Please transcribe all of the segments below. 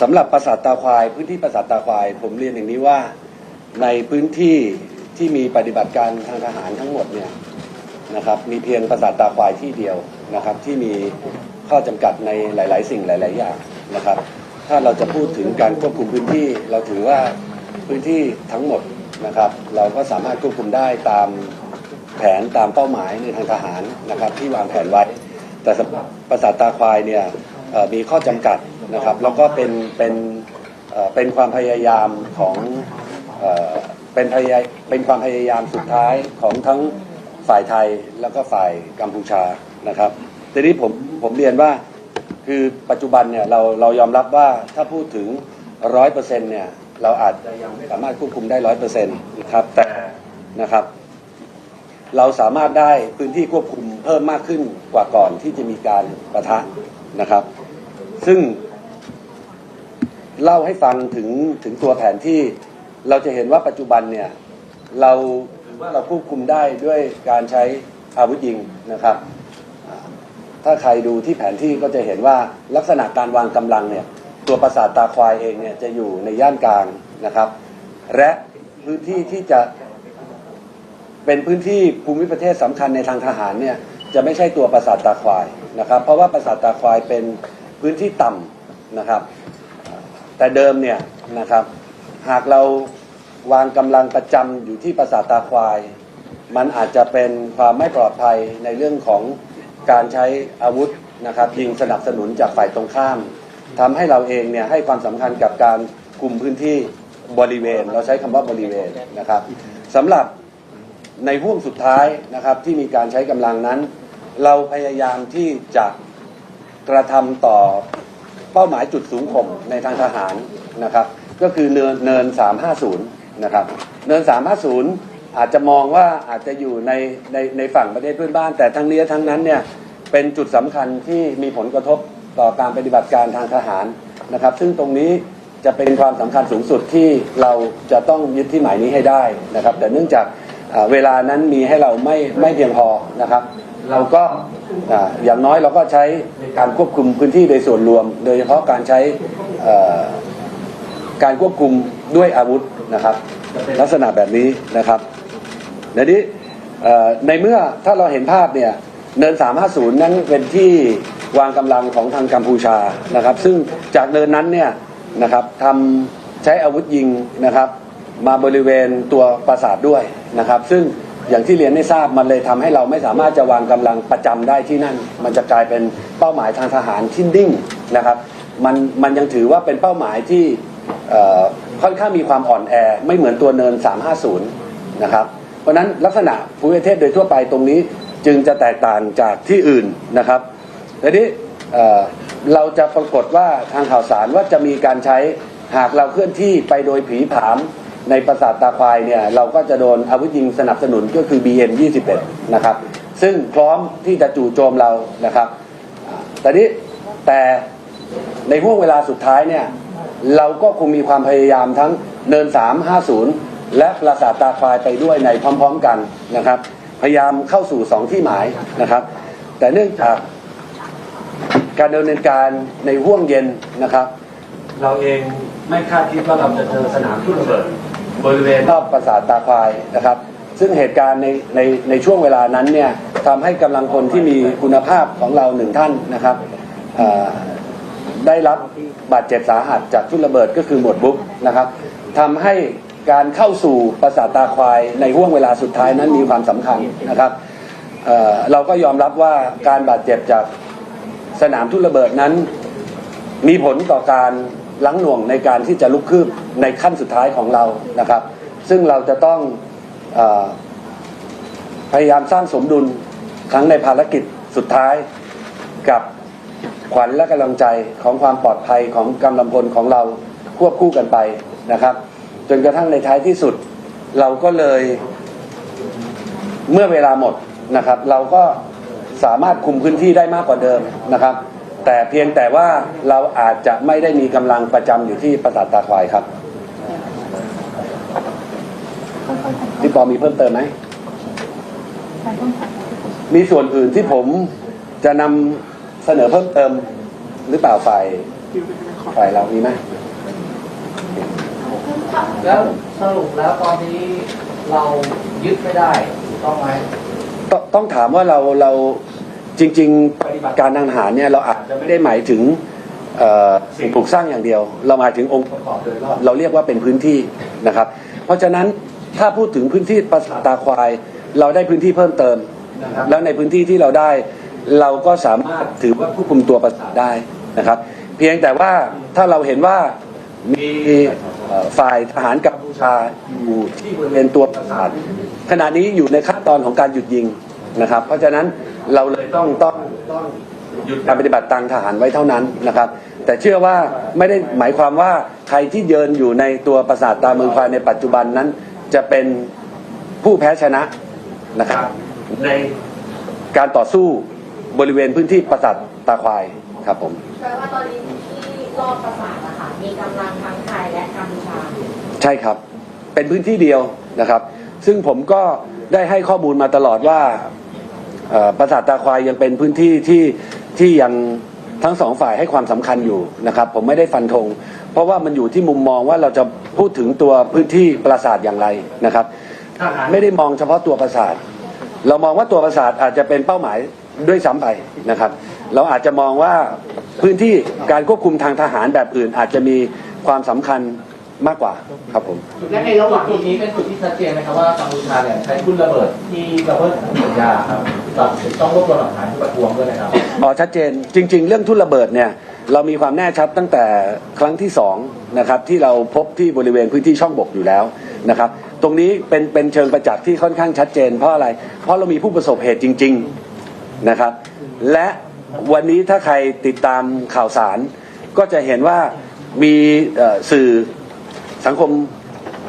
สำหรับปราสาทตาควาย พื้นที่ปราสาทตาควาย ผมเรียนอย่างนี้ว่าในพื้นที่ที่มีปฏิบัติการทางทหารทั้งหมดเนี่ยนะครับมีเพียงปราสาทตาควายที่เดียวนะครับ ที่มีข้อจำกัดในหลาย ๆ สิ่งหลาย ๆ อย่างนะครับ ถ้าเราจะพูดถึงการควบคุมพื้นที่ เราถือว่าพื้นที่ทั้งหมดนะครับ เราก็สามารถควบคุมได้ตามแผนตามเป้าหมายในทางทหารนะครับ ที่วางแผนไว้ แต่สำหรับปราสาทตาควายเนี่ยมีข้อจำกัด นะครับ แล้วก็เป็นเป็นเป็นความพยายามของเอ่อเป็นพยายเป็นความพยายามสุดท้ายของทั้งฝ่ายไทยแล้วก็ฝ่ายกัมพูชานะครับทีนี้ผมผมเรียนว่าคือปัจจุบันเนี่ยเราเรายอมรับว่าถ้าพูดถึงร้อยเปอร์เซ็นต์เนี่ยเราอาจจะยังไม่สามารถควบคุมได้ร้อยเปอร์เซ็นต์นะครับแต่นะครับ เราสามารถได้พื้นที่ควบคุมเพิ่มมากขึ้นกว่าก่อนที่จะมีการประทะนะครับ ซึ่ง เล่าให้ฟังถึงถึงตัวแผนที่ เราจะเห็นว่าปัจจุบันเนี่ยเราถือว่าเราควบคุมได้ด้วยการใช้อาวุธยิงนะครับ ถ้าใครดูที่แผนที่ก็จะเห็นว่าลักษณะการวางกำลังเนี่ยตัวปราสาทตาควายเองเนี่ยจะอยู่ในย่านกลางนะครับ และพื้นที่ที่จะเป็นพื้นที่ภูมิประเทศสำคัญในทางทหารเนี่ยจะไม่ใช่ตัวปราสาทตาควายนะครับ เพราะว่าปราสาทตาควายเป็นพื้นที่ต่ำนะครับ แต่เดิมเนี่ยนะครับ หากเราวางกำลังประจำอยู่ที่ปราสาทตาควาย มันอาจจะเป็นความไม่ปลอดภัยในเรื่องของการใช้อาวุธนะครับ ยิงสนับสนุนจากฝ่ายตรงข้ามทำให้เราเองเนี่ยให้ความสำคัญกับการกลุ่มพื้นที่บริเวณ เราใช้คำว่าบริเวณนะครับสำหรับในห่วงสุดท้ายนะครับที่มีการใช้กำลังนั้น เราพยายามที่จะกระทำต่อ เป้าหมายจุดสูงข่มในทางทหารนะครับ ก็คือเนินเนิน 350 นะครับ เนิน 350 อาจจะมองว่าอาจจะอยู่ในในในฝั่งประเทศเพื่อนบ้าน แต่ทั้งนี้ทั้งนั้นเนี่ยเป็นจุดสำคัญที่มีผลกระทบต่อการปฏิบัติการทางทหารนะครับ ซึ่งตรงนี้จะเป็นความสำคัญสูงสุดที่เราจะต้องยึดที่หมายนี้ให้ได้นะครับ แต่เนื่องจากเวลานั้นมีให้เราไม่ไม่เพียงพอนะครับ เราก็อย่างน้อยเราก็ใช้การควบคุมพื้นที่โดยส่วนรวม โดยเฉพาะการใช้การควบคุมด้วยอาวุธนะครับ ลักษณะแบบนี้นะครับเดี๋ยวนี้ในเมื่อถ้าเราเห็นภาพเนี่ยเนิน 350 นั้นเป็นที่วางกำลังของทางกัมพูชานะครับ ซึ่งจากเนินนั้นเนี่ยนะครับทำใช้อาวุธยิงนะครับ มาบริเวณตัวปราสาทด้วยนะครับ ซึ่ง อย่างที่เรียนได้ทราบมันเลยทำให้เราไม่สามารถจะวางกำลังประจำได้ที่นั่น มันจะกลายเป็นเป้าหมายทางทหารที่นิ่งนะครับมันมันยังถือว่าเป็นเป้าหมายที่ค่อนข้างมีความอ่อนแอ ไม่เหมือนตัวเนิน 350 นะครับ เพราะนั้นลักษณะภูมิประเทศโดยทั่วไปตรงนี้จึงจะแตกต่างจากที่อื่นนะครับทีนี้เราจะปรากฏว่าทางข่าวสารว่าจะมีการใช้หากเราเคลื่อนที่ไปโดยผีผาม ในปราสาทตาควายเนี่ยเราก็จะโดนอาวุธยิงสนับสนุนก็คือ BM 21นะครับ ซึ่งพร้อมที่จะจู่โจมเรานะครับแต่นี้แต่ในห่วงเวลาสุดท้ายเนี่ยเราก็คงมีความพยายามทั้งเนิน 350 และปราสาทตาควายไปด้วยในพร้อมๆกันนะครับ พยายามเข้าสู่สองที่หมายนะครับ แต่เนื่องจากการดำเนินการในห่วงเย็นนะครับ เราเองไม่คาดคิดว่าเราจะเจอสนามทุ่นระเบิด บริเวณรอบปราสาทตาควายนะครับ ซึ่งเหตุการณ์ในในในช่วงเวลานั้นเนี่ยทำให้กำลังพลที่มีคุณภาพของเราหนึ่งท่านนะครับได้รับบาดเจ็บสาหัสจากทุ่นระเบิดก็คือหมวดบุ๊กนะครับทำให้การเข้าสู่ปราสาทตาควายในห่วงเวลาสุดท้ายนั้นมีความสำคัญนะครับเเราก็ยอมรับว่าการบาดเจ็บจากสนามทุ่นระเบิดนั้น มีผลต่อการ ลังหน่วงในการที่จะลุกคืบในขั้นสุดท้ายของเรานะครับ ซึ่งเราจะต้องออพยายามสร้างสมดุลทั้งในภารกิจสุดท้ายกับขวัญและกำลังใจของความปลอดภัยของกำลังพลของเราควบคู่กันไปนะครับ จนกระทั่งในท้ายที่สุด เราก็เลยเมื่อเวลาหมดนะครับ เราก็สามารถคุมพื้นที่ได้มากกว่าเดิมนะครับ แต่เพียงแต่ว่าเราอาจจะไม่ได้มีกำลังประจำอยู่ที่ปราสาทตาควายครับพี่ปอมีเพิ่มเติมไหม มีส่วนอื่นที่ผมจะนำเสนอเพิ่มเติมหรือเปล่าฝ่ายขอฝ่ายเรามีไหมแล้วสรุปแล้วตอนนี้เรายึดไม่ได้ถูกต้องไหมต้องต้องถามว่าเราเราจริงๆปฏิบัติการทางทหารเนี่ยเราอาจ จะไม่ได้หมายถึงสิ่งปลูกสร้างอย่างเดียว เราหมายถึงองค์ประกอบโดยรอบเราเรียกว่าเป็นพื้นที่นะครับ เพราะฉะนั้นถ้าพูดถึงพื้นที่ปราสาทตาควาย เราได้พื้นที่เพิ่มเติม แล้วในพื้นที่ที่เราได้เราก็สามารถถือว่าควบคุมตัวปราสาทได้นะครับ เพียงแต่ว่าถ้าเราเห็นว่ามีฝ่ายทหารกัมพูชาอยู่ที่บริเวณตัวปราสาทขณะนี้อยู่ในขั้นตอนของการหยุดยิงนะครับ เพราะฉะนั้นเราเลยต้องต้องต้อง การปฏิบัติทางทหารไว้เท่านั้นนะครับ แต่เชื่อว่าไม่ได้หมายความว่าใครที่เยินอยู่ในตัวปราสาทตาเมืองควายในปัจจุบันนั้น จะเป็นผู้แพ้ชนะนะครับ ในการต่อสู้บริเวณพื้นที่ปราสาทตาควายครับผมแปลว่าตอนนี้ที่รอบประสาทอะค่ะมีกำลังทั้งไทยและกัมพูชาใช่ครับ เป็นพื้นที่เดียวนะครับ ซึ่งผมก็ได้ให้ข้อมูลมาตลอดว่าเอ่อปราสาทตาควายยังเป็นพื้นที่ที่ ที่ยังทั้งสองฝ่ายให้ความสำคัญอยู่นะครับ ผมไม่ได้ฟันธงเพราะว่ามันอยู่ที่มุมมองว่าเราจะพูดถึงตัวพื้นที่ปราสาทอย่างไรนะครับทหารไม่ได้มองเฉพาะตัวปราสาท เรามองว่าตัวปราสาทอาจจะเป็นเป้าหมายด้วยซ้ำไปนะครับ เราอาจจะมองว่าพื้นที่การควบคุมทางทหารแบบอื่นอาจจะมีความสำคัญ มากกว่าครับผม และในระหว่างจุดนี้เป็นจุดที่ชัดเจนไหมครับว่ากัมพูชาเนี่ยใช้ทุ่นระเบิดที่ระเบิดสัญญาครับกับต้องรวบรวมหลักฐานที่ประท้วงด้วยนะครับอ๋อชัดเจนจริง ๆ เรื่องทุ่นระเบิดเนี่ยเรามีความแน่ชัดตั้งแต่ครั้งที่สองนะครับที่เราพบที่บริเวณพื้นที่ช่องบกอยู่แล้วนะครับตรงนี้เป็นเป็นเชิงประจักษ์ที่ค่อนข้างชัดเจน เพราะอะไร เพราะเรามีผู้ประสบเหตุจริง ๆนะครับ และวันนี้ถ้าใครติดตามข่าวสาร ก็จะเห็นว่ามีเอ่อสื่อ สังคม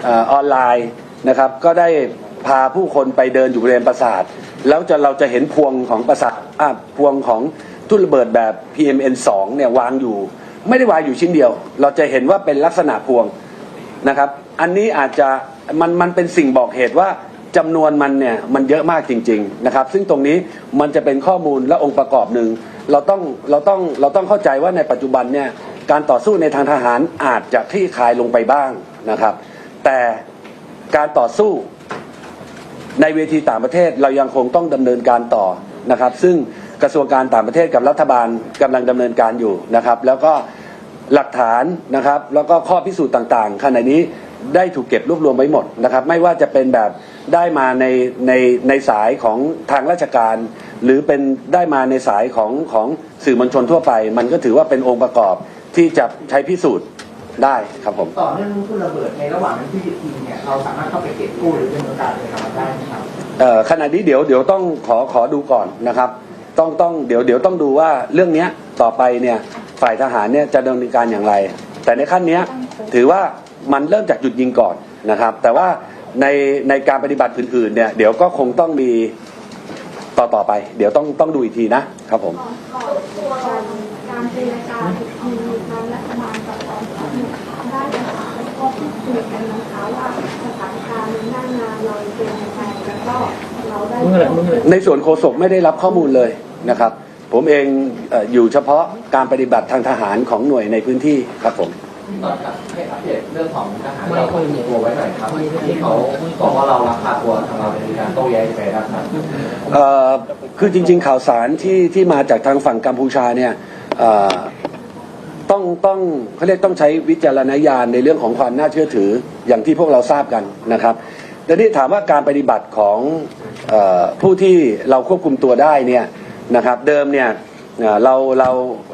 ออนไลน์นะครับ ก็ได้พาผู้คนไปเดินอยู่บริเวณปราสาท แล้วจะเราจะเห็นพวงของปราสาทพวงของทุ่นระเบิดแบบ PMN2 เนี่ยวางอยู่ ไม่ได้วางอยู่ชิ้นเดียว เราจะเห็นว่าเป็นลักษณะพวงนะครับ อันนี้อาจจะมันมันเป็นสิ่งบอกเหตุว่าจำนวนมันเนี่ยมันเยอะมากจริง ๆนะครับ ซึ่งตรงนี้มันจะเป็นข้อมูลและองค์ประกอบหนึ่งเราต้องเราต้องเราต้องเข้าใจว่าในปัจจุบันเนี่ย การต่อสู้ในทางทหารอาจจะคลี่คลายลงไปบ้างนะครับ แต่การต่อสู้ในเวทีต่างประเทศเรายังคงต้องดำเนินการต่อนะครับ ซึ่งกระทรวงการต่างประเทศกับรัฐบาลกำลังดำเนินการอยู่นะครับ แล้วก็หลักฐานนะครับ แล้วก็ข้อพิสูจน์ต่างๆขณะนี้ได้ถูกเก็บรวบรวมไว้หมดนะครับ ไม่ว่าจะเป็นแบบได้มาในในในสายของทางราชการ หรือเป็นได้มาในสายของของสื่อมวลชนทั่วไป มันก็ถือว่าเป็นองค์ประกอบ ที่จะใช้พิสูจน์ได้ครับผม ต่อเนื่องทุ่นระเบิดในระหว่างนั้นที่ยึดยิงเนี่ยเราสามารถเข้าไปเก็บกู้หรือดำเนินการอะไรกับมันได้ไหมครับเอ่อขณะนี้เดี๋ยวเดี๋ยวต้องขอขอดูก่อนนะครับ ต้องต้องเดี๋ยวเดี๋ยวต้องดูว่าเรื่องเนี้ยต่อไปเนี่ยฝ่ายทหารเนี่ยจะดำเนินการอย่างไร แต่ในขั้นเนี้ยถือว่ามันเริ่มจากหยุดยิงก่อนนะครับ แต่ว่าในในการปฏิบัติอื่นๆเนี่ยเดี๋ยวก็คงต้องมีต่อต่อไป เดี๋ยวต้องต้องดูอีกทีนะครับผมก่อนก่อนตัวการเจรจามีท คุยกันนะคะว่าสถานการณ์ในหน้างานเราเป็นยังไงแล้วก็เราได้ในส่วนโฆษกไม่ได้รับข้อมูลเลยนะครับ ผมเองเอออยู่เฉพาะการปฏิบัติทางทหารของหน่วยในพื้นที่ครับผม ตอนครับให้อัปเดตเรื่องของทหารเราคุยตัวไว้หน่อยครับที่เขาบอกว่าเราลักพาตัวทางเราในการโต้แย้งไปนะครับเอ่อคือจริงๆข่าวสารที่ที่มาจากทางฝั่งกัมพูชาเนี่ยเอ่อ ต้องต้องเขาเรียกต้องใช้วิจารณญาณในเรื่องของความน่าเชื่อถืออย่างที่พวกเราทราบกันนะครับแต่นี่ถามว่าการปฏิบัติของออผู้ที่เราควบคุมตัวได้เนี่ยนะครับเดิมเนี่ยเราเรา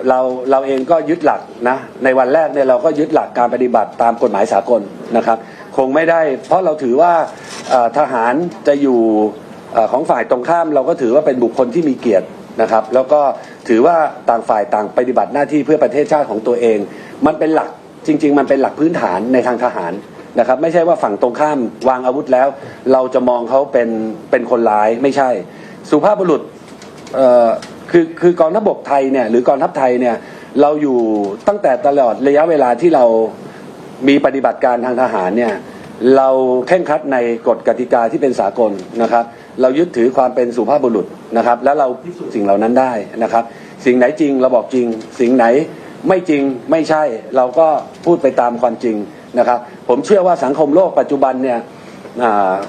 เราเราเองก็ยึดหลักนะในวันแรกเนี่ยเราก็ยึดหลักการปฏิบัติตามกฎหมายสากลนะครับคงไม่ได้ เพราะเราถือว่าทหารจะอยู่ของฝ่ายตรงข้าม เราก็ถือว่าเป็นบุคคลที่มีเกียรติ นะครับ แล้วก็ถือว่าต่างฝ่ายต่างปฏิบัติหน้าที่เพื่อประเทศชาติของตัวเอง มันเป็นหลักจริง ๆ มันเป็นหลักพื้นฐานในทางทหารนะครับไม่ใช่ว่าฝั่งตรงข้ามวางอาวุธแล้ว เราจะมองเขาเป็นเป็นคนร้ายไม่ใช่ สุภาพบุรุษคือคือกองทัพบกไทยเนี่ยหรือกองทัพไทยเนี่ยเราอยู่ตั้งแต่ตลอดระยะเวลาที่เรามีปฏิบัติการทางทหารเนี่ยเราเข่งคัดในกฎกติกาที่เป็นสากลนะครับ เรายึดถือความเป็นสุภาพบุรุษนะครับ แล้วเราพิสูจน์สิ่งเหล่านั้นได้นะครับ สิ่งไหนจริงเราบอกจริง สิ่งไหนไม่จริงไม่ใช่เราก็พูดไปตามความจริงนะครับ ผมเชื่อว่าสังคมโลกปัจจุบันเนี่ย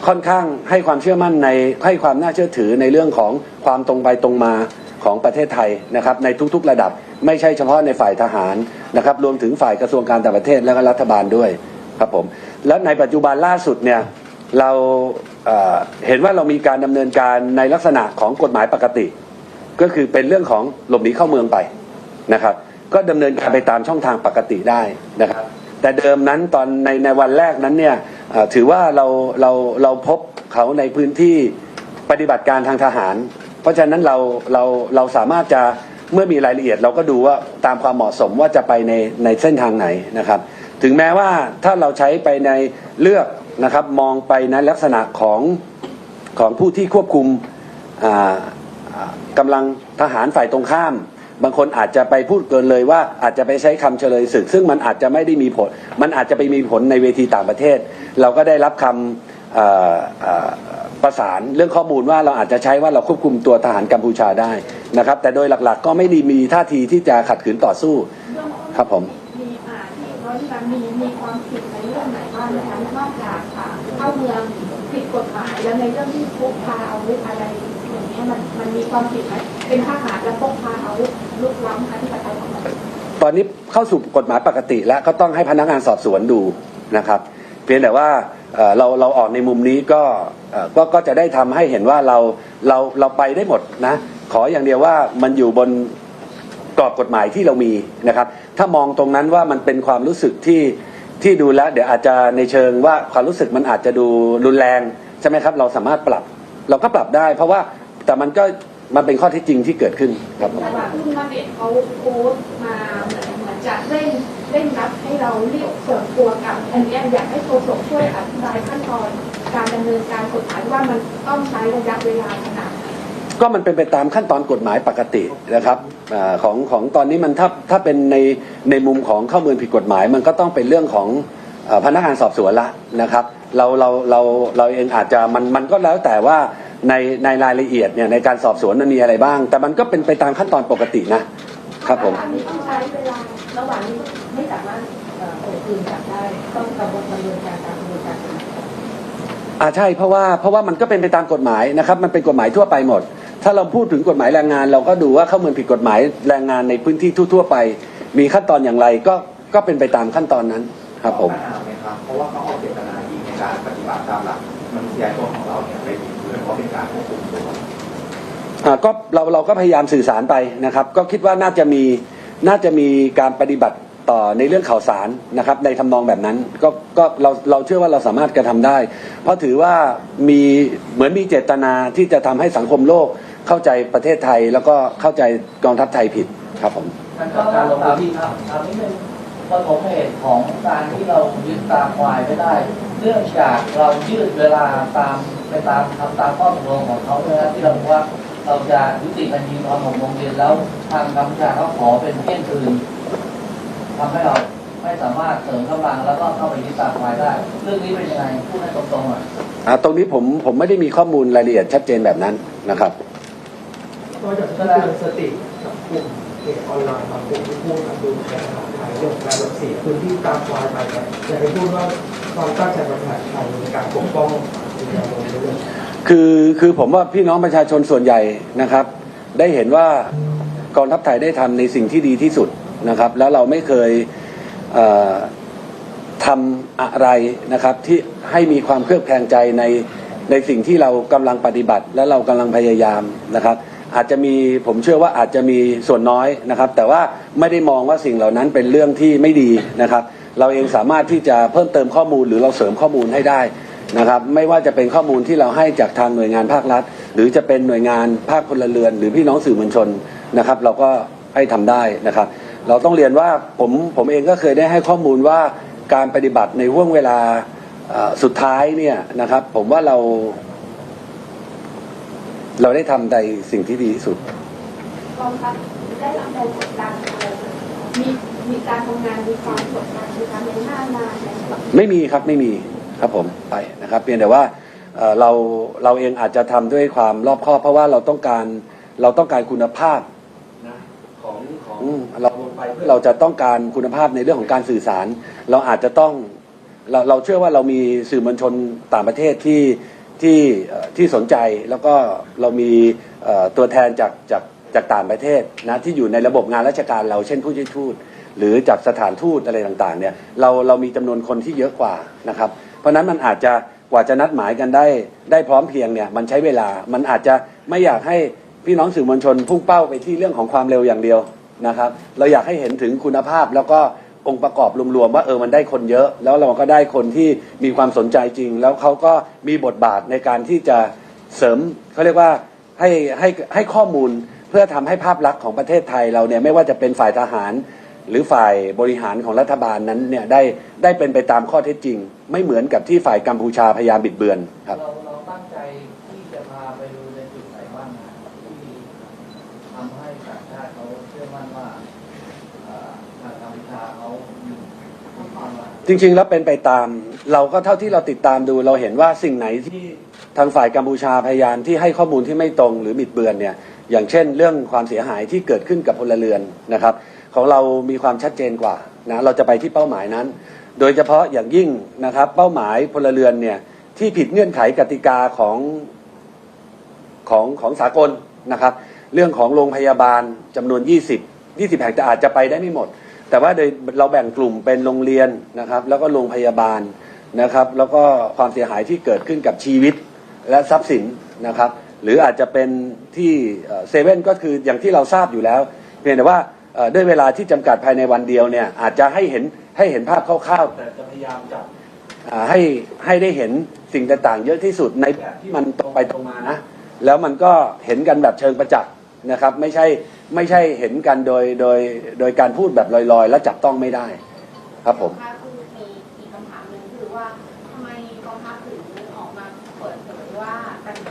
ค่อนข้างให้ความเชื่อมั่นในให้ความน่าเชื่อถือในเรื่องของความตรงไปตรงมาของประเทศไทยนะครับ ในทุกๆระดับไม่ใช่เฉพาะในฝ่ายทหารนะครับ รวมถึงฝ่ายกระทรวงการต่างประเทศและก็รัฐบาลด้วยครับผม และในปัจจุบันล่าสุดเนี่ยเรา เห็นว่าเรามีการดำเนินการในลักษณะของกฎหมายปกติ ก็คือเป็นเรื่องของหลบหนีเข้าเมืองไปนะครับ ก็ดำเนินการไปตามช่องทางปกติได้นะครับ แต่เดิมนั้นตอนในในวันแรกนั้นเนี่ยถือว่าเราเราเราพบเขาในพื้นที่ปฏิบัติการทางทหาร เพราะฉะนั้นเราเราเราสามารถจะเมื่อมีรายละเอียดเราก็ดูว่าตามความเหมาะสมว่าจะไปในในเส้นทางไหนนะครับ ถึงแม้ว่าถ้าเราใช้ไปในเลือก นะครับมองไปในลักษณะของของผู้ที่ควบคุมอ่าอ่ากำลังทหารฝ่ายตรงข้าม บางคนอาจจะไปพูดเกินเลยว่าอาจจะไปใช้คำเฉลยศึก ซึ่งมันอาจจะไม่ได้มีผล มันอาจจะไปมีผลในเวทีต่างประเทศ เราก็ได้รับคำประสานเรื่องข้อมูลว่าเราอาจจะใช้ว่าเราควบคุมตัวทหารกัมพูชาได้นะครับ แต่โดยหลักๆ ก็ไม่ได้มีท่าทีที่จะขัดขืนต่อสู้ครับผมมีอ่าที่เขาที่มันมีมีความผิดในเรื่องไหนบ้างนะคะ เข้าเมืองผิดกฎหมายแล้วในเรื่องที่พกพาอาวุธอะไรอย่างเงี้ยมันมันมีความผิดไหมเป็นทหารแล้วพกพาอาวุธลุกล้ำอธิปไตยของประเทศตอนนี้เข้าสู่กฎหมายปกติแล้วก็ต้องให้พนักงานสอบสวนดูนะครับ เพียงแต่ว่าเเราเราออกในมุมนี้ก็ก็ก็จะได้ทำให้เห็นว่าเราเราเราไปได้หมดนะ ขออย่างเดียวว่ามันอยู่บนกรอบกฎหมายที่เรามีนะครับ ถ้ามองตรงนั้นว่ามันเป็นความรู้สึกที่ ที่ดูแล้วเดี๋ยวอาจจะในเชิงว่าความรู้สึกมันอาจจะดูรุนแรงใช่ไหมครับ เราสามารถปรับ เราก็ปรับได้ เพราะว่าแต่มันก็มันเป็นข้อเที่จริงที่เกิดขึ้นครับผมแต่ว่าคุณมาเด็ดเขาโพสต์มาเหมือนเหมือนจะเร่งเร่งรัดให้เราเรียกเสริมตัวกับอันนี้อยากให้โฆษกช่วยอธิบายขั้นตอนการดำเนินการกฎหมายว่ามันต้องใช้ระยะเวลาขนาดไหน ก็มันเป็นไปตามขั้นตอนกฎหมายปกตินะครับอาของของตอนนี้มันถ้าถ้าเป็นในในมุมของเข้าเมืองผิดกฎหมาย มันก็ต้องเป็นเรื่องของเอ่อพนักงานสอบสวนละนะครับ เราเราเราเราเองอาจจะมันมันก็แล้วแต่ว่าในในรายละเอียดเนี่ยในการสอบสวนมันมีอะไรบ้าง แต่มันก็เป็นไปตามขั้นตอนปกตินะครับผมอันนี้ต้องใช้เวลาระหว่างนี้ไม่สามารถเอ่อส่งคืนกลับได้ต้องกระบวนดำเนินการตามกระบวนการกฎหมายอ่าใช่เพราะว่าเพราะว่ามันก็เป็นไปตามกฎหมายนะครับ มันเป็นกฎหมายทั่วไปหมด ถ้าเราพูดถึงกฎหมายแรงงาน เราก็ดูว่าเข้าเมืองผิดกฎหมายแรงงานในพื้นที่ทั่วๆไป มีขั้นตอนอย่างไรก็ก็เป็นไปตามขั้นตอนนั้นครับผมปัญหาไหมครับเพราะว่าเขาออกเจตนาดีในการปฏิบัติตามหลักมนุษยชนของเราเนี่ยไม่ผิดเลยเพราะเป็นการควบคุมตัวอ่าก็เราเราก็พยายามสื่อสารไปนะครับ ก็คิดว่าน่าจะมีน่าจะมีการปฏิบัติต่อในเรื่องข่าวสารนะครับ ในทำนองแบบนั้นก็ก็เราเราเชื่อว่าเราสามารถกระทำได้ เพราะถือว่ามีเหมือนมีเจตนาที่จะทำให้สังคมโลก เข้าใจประเทศไทยแล้วก็เข้าใจกองทัพไทยผิดครับผม มันก็การลงพื้นที่ครับถามนิดนึงปฐมเหตุของการที่เรายึดตามควายไม่ได้ เนื่องจากเรายืดเวลาตามไปตามทำตามข้อตกลงของเขาเลยนะที่เราบอกว่าเราจะยุติการยิงตอนหกโมงเย็นแล้วทางกัมพูชาเขาขอเป็นเที่ยงคืนทำให้เราไม่สามารถเสริมกำลังแล้วก็เข้าไปยึดตามควายได้ เรื่องนี้เป็นยังไงพูดให้ตรงๆหน่อยอ่าตรงนี้ผมผมไม่ได้มีข้อมูลรายละเอียดชัดเจนแบบนั้นนะครับ ก็จะเตือนสติกับกลุ่มเพจออนไลน์บางกลุ่มที่พูดกับดูแลทหายเยองการรักษาพื้นที่ตามควายไปนี่ยอยากให้พูดว่าความตั้งใจของทหารไทยในการปกป้องดินแดนตรงนี้ด้วยคือคือผมว่าพี่น้องประชาชนส่วนใหญ่นะครับ ได้เห็นว่ากองทัพไทยได้ทำในสิ่งที่ดีที่สุดนะครับ แล้วเราไม่เคยเอ่อทำอะไรนะครับที่ให้มีความเครือบแคลงใจในในสิ่งที่เรากำลังปฏิบัติ และเรากำลังพยายามนะครับ อาจจะมีผมเชื่อว่าอาจจะมีส่วนน้อยนะครับ แต่ว่าไม่ได้มองว่าสิ่งเหล่านั้นเป็นเรื่องที่ไม่ดีนะครับ เราเองสามารถที่จะเพิ่มเติมข้อมูลหรือเราเสริมข้อมูลให้ได้นะครับ ไม่ว่าจะเป็นข้อมูลที่เราให้จากทางหน่วยงานภาครัฐ หรือจะเป็นหน่วยงานภาคพลเรือน หรือพี่น้องสื่อมวลชนนะครับ เราก็ให้ทำได้นะครับ เราต้องเรียนว่าผมผมเองก็เคยได้ให้ข้อมูลว่าการปฏิบัติในห่วงเวลาสุดท้ายเนี่ยนะครับ ผมว่าเรา เราได้ทำในสิ่งที่ดีที่สุดกองทัพได้รับแรงกดดันอะไรมีมีการทำงานมีความกดดันมีการในหน้างานอะไรแบบไม่มีครับไม่มีครับผมไปนะครับเพียงแต่ว่าเอ่อเราเราเองอาจจะทำด้วยความรอบคอบเพราะว่าเราต้องการเราต้องการคุณภาพนะของของอืมเราลงไปเพื่อเราจะต้องการคุณภาพในเรื่องของการสื่อสาร เราอาจจะต้องเราเราเชื่อว่าเรามีสื่อมวลชนต่างประเทศที่ ที่ที่สนใจแล้วก็เรามีตัวแทนจากจากจากต่างประเทศนะที่อยู่ในระบบงานราชการเราเช่นผู้ช่วยทูตหรือจากสถานทูตอะไรต่างๆเนี่ยเราเรามีจำนวนคนที่เยอะกว่านะครับ เพราะฉะนั้นมันอาจจะกว่าจะนัดหมายกันได้ได้พร้อมเพียงเนี่ยมันใช้เวลามันอาจจะไม่อยากให้พี่น้องสื่อมวลชนพุ่งเป้าไปที่เรื่องของความเร็วอย่างเดียวนะครับ เราอยากให้เห็นถึงคุณภาพแล้วก็ องค์ประกอบรวมๆว่าเออมันได้คนเยอะ แล้วเราก็ได้คนที่มีความสนใจจริง แล้วเขาก็มีบทบาทในการที่จะเสริมเขาเรียกว่าให้ให้ให้ข้อมูลเพื่อทำให้ภาพลักษณ์ของประเทศไทยเราเนี่ยไม่ว่าจะเป็นฝ่ายทหาร หรือฝ่ายบริหารของรัฐบาลนั้นเนี่ยได้ได้เป็นไปตามข้อเท็จจริง ไม่เหมือนกับที่ฝ่ายกัมพูชาพยายามบิดเบือนครับ เราเราตั้งใจที่จะพาไปดูในจุดไหนบ้างนะที่ทำให้ต่างชาติเขาเชื่อมั่นว่าเอ่อทางกัมพูชาเขามีความหมาย จริงๆ แล้วเป็นไปตาม เราก็เท่าที่เราติดตามดูเราเห็นว่าสิ่งไหนที่ทางฝ่ายกัมพูชาพยายามที่ให้ข้อมูลที่ไม่ตรงหรือบิดเบือนเนี่ยอย่างเช่น เรื่องความเสียหายที่เกิดขึ้นกับพลเรือนนะครับ ของเรามีความชัดเจนกว่านะเราจะไปที่เป้าหมายนั้น โดยเฉพาะอย่างยิ่งนะครับเป้าหมายพลเรือนเนี่ยที่ผิดเงื่อนไขกติกาของของของสากลนะครับ เรื่องของโรงพยาบาลจำนวน 20 20 แห่งแต่อาจจะไปได้ไม่หมด แต่ว่าโดยเราแบ่งกลุ่มเป็นโรงเรียนนะครับ แล้วก็โรงพยาบาลนะครับ แล้วก็ความเสียหายที่เกิดขึ้นกับชีวิตและทรัพย์สินนะครับ หรืออาจจะเป็นที่เซเว่นก็คืออย่างที่เราทราบอยู่แล้ว เพียงแต่ว่าเอ่อด้วยเวลาที่จำกัดภายในวันเดียวเนี่ยอาจจะให้เห็นให้เห็นภาพคร่าวๆแต่จะพยายามจับอ่าให้ให้ได้เห็นสิ่งต่างๆ เยอะที่สุดในแบบที่มันตรงไปตรงมานะแล้วมันก็เห็นกันแบบเชิงประจักษ์นะครับ ไม่ใช่ ไม่ใช่เห็นกันโดยโดยโดยการพูดแบบลอยๆ และจับต้องไม่ได้ ครับผมค่ะคือมีอีกคำถามหนึ่งคือว่าทำไมกองทัพถึงออกมาเปิดเผยว่า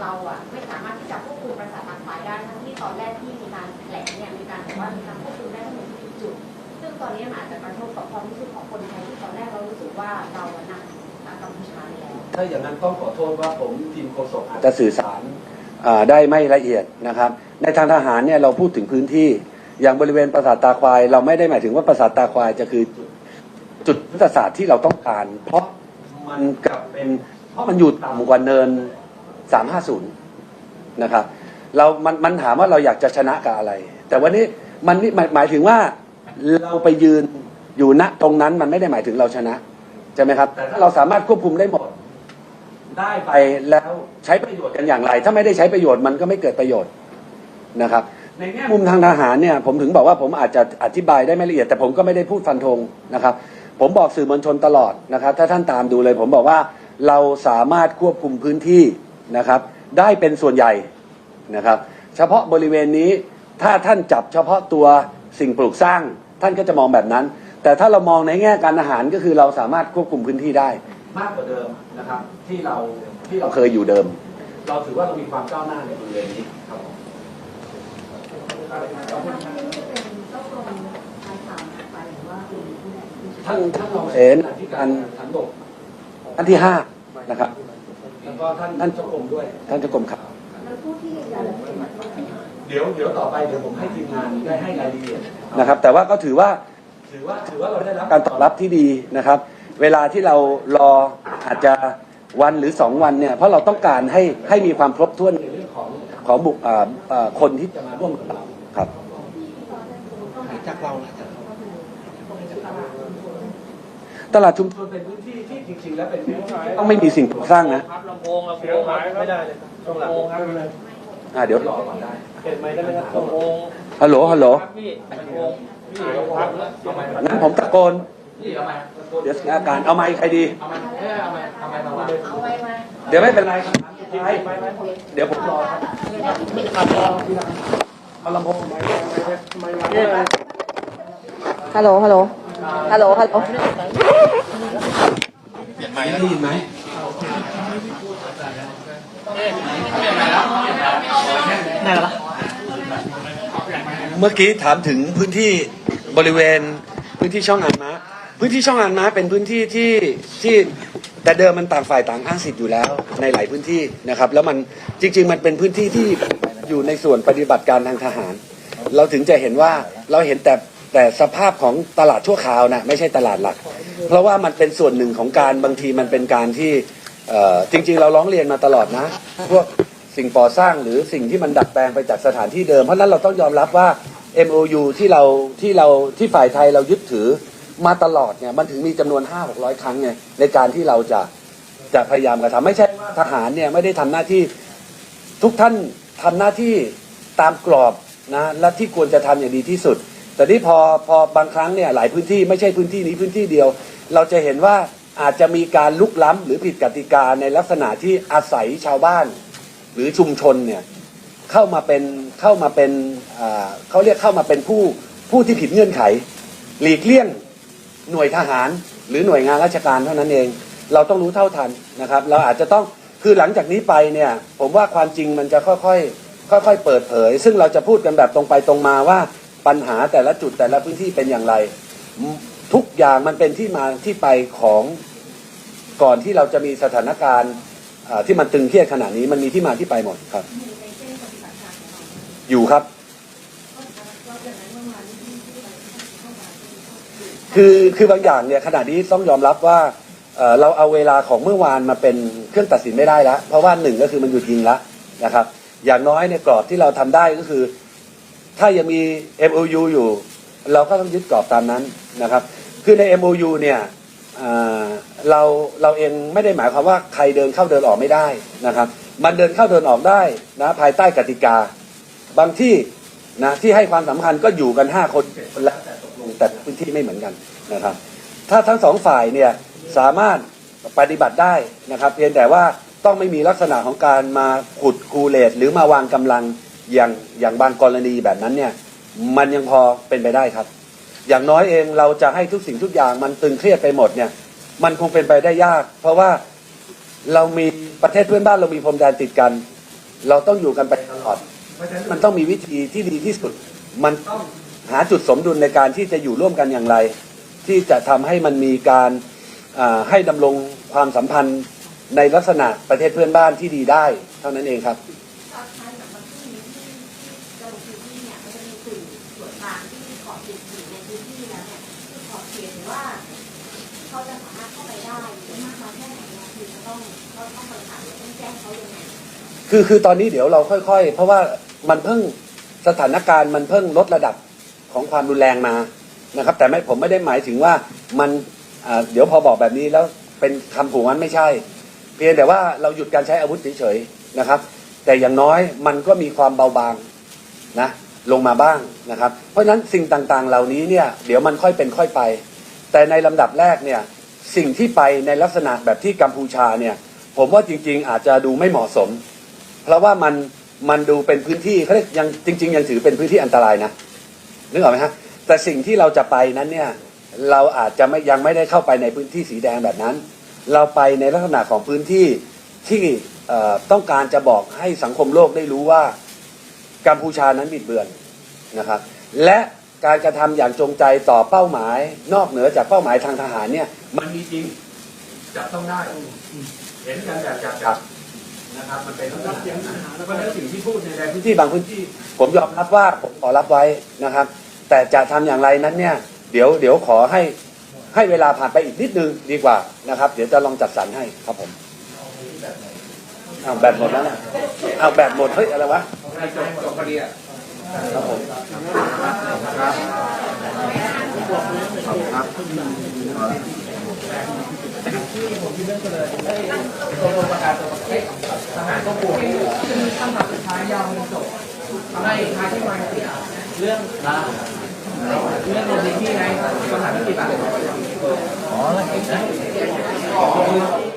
เราอะไม่สามารถที่จะควบคุมประสาทตาขวายได้ทั้งที่ตอนแรกที่มีการแถลงเนี่ยมีการบอกว่ามีการควบคุมได้ทั้งหมดสิบจุด ซึ่งตอนนี้มันอาจจะกระทบกับความรู้สึกของคนไทยที่ตอนแรกเรารู้สึกว่าเราอะหนักจากกัมพูชาไปแล้ว ถ้าอย่างนั้นต้องขอโทษว่าผมทีมโฆษกอาจจะสื่อสาร อ่าได้ไม่ละเอียดนะครับ ในทางทหารเนี่ยเราพูดถึงพื้นที่อย่างบริเวณปราสาทตาควาย เราไม่ได้หมายถึงว่าปราสาทตาควายจะคือจุดยุทธศาสตร์ที่เราต้องการ เพราะมันกลับเป็นเพราะมันอยู่ต่ำกว่าเนิน 350 นะครับ เรา มัน มันถามว่าเราอยากจะชนะกับอะไร แต่วันนี้มันนี่หมายหมายถึงว่าเราไปยืนอยู่ณตรงนั้นมันไม่ได้หมายถึงเราชนะใช่ไหมครับแต่ถ้าเราสามารถควบคุมได้หมดได้ไปแล้วใช้ประโยชน์กันอย่างไร ถ้าไม่ได้ใช้ประโยชน์มันก็ไม่เกิดประโยชน์ นะครับ ในแง่มุมทางทหารเนี่ยผมถึงบอกว่าผมอาจจะอธิบายได้ไม่ละเอียดแต่ผมก็ไม่ได้พูดฟันธงนะครับ ผมบอกสื่อมวลชนตลอดนะครับ ถ้าท่านตามดูเลย ผมบอกว่าเราสามารถควบคุมพื้นที่นะครับ ได้เป็นส่วนใหญ่นะครับ เฉพาะบริเวณนี้ถ้าท่านจับเฉพาะตัวสิ่งปลูกสร้าง ท่านก็จะมองแบบนั้น แต่ถ้าเรามองในแง่การอาหารก็คือเราสามารถควบคุมพื้นที่ได้ มากกว่าเดิมนะครับที่เราที่เราเคยอยู่เดิม เราถือว่าเรามีความก้าวหน้าในบริเวณนี้ครับผม ท่านท่านรองเสนที่การฐานบกท่านที่ห้านะครับ แล้วก็ท่านท่านเจ้ากรมด้วย ท่านเจ้ากรมครับ เดี๋ยวเดี๋ยวต่อไปเดี๋ยวผมให้ทีมงานได้ให้รายละเอียดนะครับ แต่ว่าก็ถือว่าถือว่าถือว่าเราได้รับการตอบรับที่ดีนะครับ เวลาที่เรารออาจจะวันหรือสองวันเนี่ย เพราะเราต้องการให้ให้มีความครบถ้วนในเรื่องของของบุคอ่าอ่าคนที่จะมาร่วมกับเรา ครับจากเราตลาดชุมชนเป็นพื้นที่ที่จริงๆแล้วเป็นพื้นที่ที่ต้องไม่มีสิ่งปลูกสร้างนะครับลำโพงลำโพงไม่ได้เลยลำโพงครับอ่าเดี๋ยวรอก่อนได้เป็นไหมได้ไหมครับลำโพงฮัลโหลฮัลโหลครับพี่ลำโพงพี่ลำโพงเอาไมงั้นผมตะโกนพี่เอามาเดี๋ยวอาการเอาไม้ใครดีเอามาเอ้ยเอามาเอามาเอามาเอาไว้มาเดี๋ยวไม่เป็นไรครับเดี๋ยวผมรอครับเอา ลำโพงไปฮัลโหล ฮัลโหล ฮัลโหล ฮัลโหลได้ยินไหมเมื่อกี้ถามถึงพื้นที่บริเวณพื้นที่ช่องอานม้า พื้นที่ช่องอานม้าเป็นพื้นที่ที่ที่แต่เดิมมันต่างฝ่ายต่างอ้างสิทธิ์อยู่แล้วในหลายพื้นที่นะครับ แล้วมันจริง ๆ มันเป็นพื้นที่ที่ อยู่ในส่วนปฏิบัติการทางทหาร เราถึงจะเห็นว่าเราเห็นแต่แต่สภาพของตลาดชั่วคราวนะไม่ใช่ตลาดหลัก เพราะว่ามันเป็นส่วนหนึ่งของการบางทีมันเป็นการที่จริง ๆ เราร้องเรียนมาตลอดนะ พวกสิ่งก่อสร้างหรือสิ่งที่มันดัดแปลงไปจากสถานที่เดิม เพราะนั้นเราต้องยอมรับว่า MOU ที่เราที่เราที่ฝ่ายไทยเรายึดถือมาตลอดเนี่ยมันถึงมีจำนวน 5 6 0 0 ครั้งไงในการที่เราจะจะพยายามกระทำไม่ใช่ว่าทหารเนี่ยไม่ได้ทำหน้าที่ทุกท่าน ทำหน้าที่ตามกรอบนะและที่ควรจะทำอย่างดีที่สุด แต่ที่พอพอบางครั้งเนี่ยหลายพื้นที่ไม่ใช่พื้นที่นี้พื้นที่เดียว เราจะเห็นว่าอาจจะมีการลุกล้ำหรือผิดกติกาในลักษณะที่อาศัยชาวบ้าน หรือชุมชนเนี่ยเข้ามาเป็นเข้ามาเป็นเขาเรียกเข้ามาเป็นผู้ผู้ที่ผิดเงื่อนไข หลีกเลี่ยงหน่วยทหาร หรือหน่วยงานราชการเท่านั้นเอง เราต้องรู้เท่าทันนะครับ เราอาจจะต้อง คือหลังจากนี้ไปเนี่ยผมว่าความจริงมันจะค่อยๆค่อย ๆ เปิดเผย ซึ่งเราจะพูดกันแบบตรงไปตรงมาว่าปัญหาแต่ละจุดแต่ละพื้นที่เป็นอย่างไร ทุกอย่างมันเป็นที่มาที่ไปของก่อนที่เราจะมีสถานการณ์ที่มันตึงเครียดขนาดนี้มันมีที่มาที่ไปหมดครับ อยู่ครับ คือคือบางอย่างเนี่ยขณะนี้ต้องยอมรับว่า เอ่อเราเอาเวลาของเมื่อวานมาเป็นเครื่องตัดสินไม่ได้แล้วเพราะว่าหนึ่งก็คือมันหยุดยิงแล้วนะครับ อย่างน้อยเนี่ยกรอบที่เราทำได้ก็คือ ถ้ายังมี MOU อยู่ เราก็ต้องยึดกรอบตามนั้นนะครับ คือใน MOU เนี่ยอ่าเราเราเองไม่ได้หมายความว่าใครเดินเข้าเดินออกไม่ได้นะครับ มันเดินเข้าเดินออกได้นะภายใต้กติกา บางที่นะที่ให้ความสำคัญก็อยู่กันห้าคนเจ็ดคนแล้วแต่ตกลงแต่พื้นที่ไม่เหมือนกันนะครับ ถ้าทั้งสองฝ่ายเนี่ย สามารถปฏิบัติได้นะครับ เพียงแต่ว่าต้องไม่มีลักษณะของการมาขุดคูเลตหรือมาวางกำลังอย่างอย่างบางกรณีแบบนั้นเนี่ยมันยังพอเป็นไปได้ครับ อย่างน้อยเองเราจะให้ทุกสิ่งทุกอย่างมันตึงเครียดไปหมดเนี่ยมันคงเป็นไปได้ยาก เพราะว่าเรามีประเทศเพื่อนบ้านเรามีพรมแดนติดกัน เราต้องอยู่กันไปตลอดมันต้องมีวิธีที่ดีที่สุด มันต้องหาจุดสมดุลในการที่จะอยู่ร่วมกันอย่างไร ที่จะทำให้มันมีการ ให้ดำรงความสัมพันธ์ในลักษณะประเทศเพื่อนบ้านที่ดีได้ เท่านั้นเองครับอนท้ายแบบบางที่ที่ที่เราลงพื้นที่เนี่ยมันจะมีสื่อส่วนกลางที่ขอติดอยู่ในพื้นที่แล้วเนี่ยคือขอบเขตหรือว่าเขาจะสามารถเข้าไปได้หรือมากน้อยแค่ไหนเนี่ยคือจะต้องเราต้องบริหารหรือต้องแจ้งเขายังไงคือคือตอนนี้เดี๋ยวเราค่อย ๆ เพราะว่ามันเพิ่งสถานการณ์มันเพิ่งลดระดับของความรุนแรงมานะครับ แต่ไม่ผมไม่ได้หมายถึงว่ามัน เดี๋ยวพอบอกแบบนี้แล้วเป็นคำผูกมันไม่ใช่ เพียงแต่ว่าเราหยุดการใช้อาวุธเฉยๆนะครับ แต่อย่างน้อยมันก็มีความเบาบางนะลงมาบ้างนะครับ เพราะฉะนั้นสิ่งต่างๆเหล่านี้เนี่ยเดี๋ยวมันค่อยเป็นค่อยไป แต่ในลำดับแรกเนี่ยสิ่งที่ไปในลักษณะแบบที่กัมพูชาเนี่ยผมว่าจริง ๆ อาจจะดูไม่เหมาะสม เพราะว่ามันมันดูเป็นพื้นที่เขาเรียกยังจริง ๆ ยังถือเป็นพื้นที่อันตรายนะนึกออกไหมฮะแต่สิ่งที่เราจะไปนั้นเนี่ย เราอาจจะไม่ยังไม่ได้เข้าไปในพื้นที่สีแดงแบบนั้น เราไปในลักษณะของพื้นที่ที่เอ่อต้องการจะบอกให้สังคมโลกได้รู้ว่ากัมพูชานั้นบิดเบือนนะครับ และการกระทำอย่างจงใจต่อเป้าหมาย นอกเหนือจากเป้าหมายทางทหารเนี่ย มันมีจริงจับต้องได้เห็นกันแบบจับๆนะครับมันเป็นลักษณะนั้นเพราะฉะนั้นสิ่งที่พูดในพื้นที่บางพื้นที่ ผมยอมรับว่าผมขอรับไว้นะครับ แต่จะทำอย่างไรนั้นเนี่ย เดี๋ยวเดี๋ยวขอให้ให้เวลาผ่านไปอีกนิดนึงดีกว่านะครับ เดี๋ยวจะลองจัดสรรให้ครับผมอ้าวแบตหมดแล้วนะอ้าวแบตหมดเฮ้ยอะไรวะครับผมตกลงประกาศตัวประเทศทหารก็กลัวจะมีคำถามสุดท้ายยาวจนจบทำให้ท้ายที่มาเสียเรื่องนะ เรื่องของที่ไงปัญหาที่ติดอะอ๋อแล้วเห็นนะ